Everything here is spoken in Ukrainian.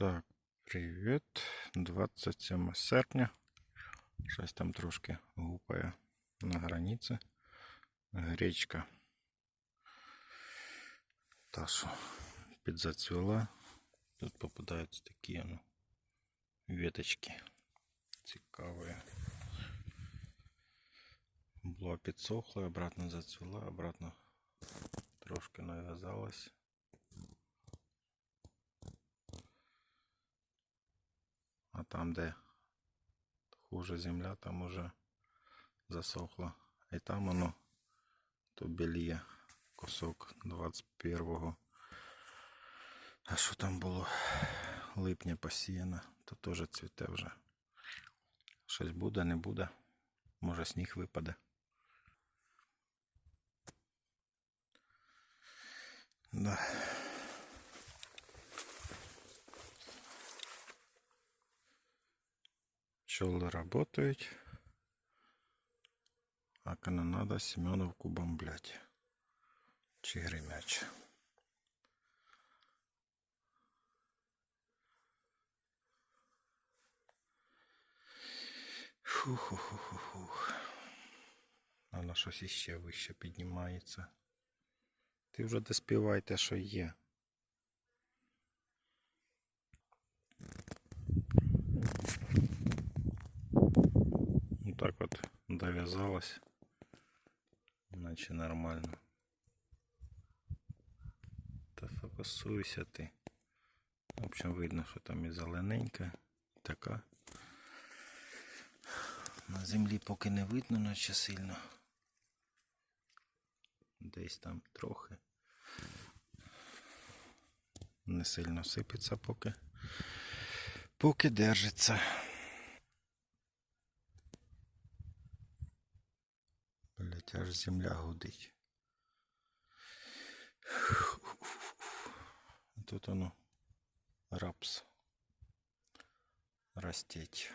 Так, привіт. 27 серпня. Щось там трошки гупає на границі. Гречка. Та що підзацвіла. Тут попадаються такі ну, веточки. Цікаві. Була підсохла, обратно зацвіла, обратно трошки нав'язалась. Там, де хуже земля, там уже засохло. І там воно то біліє кусок 21-го. А що там було? Липня посіяно, то теж цвіте вже. Щось буде, не буде. Може сніг випаде. Да. Пчелы работают, а канонада Семеновку бомблять. Чи гремяче. Фух-фух-фух-фух. Воно щось іще вище піднімається. Ти вже доспівай те, що є. Так от дов'язалось. Наче нормально. Та фокусуйся ти. В общем, видно, що там і зелененька, і така. На землі поки не видно, наче сильно. Десь там трохи. Не сильно сипеться поки. Поки держиться. Аж земля гудить. Тут оно рапс растеть.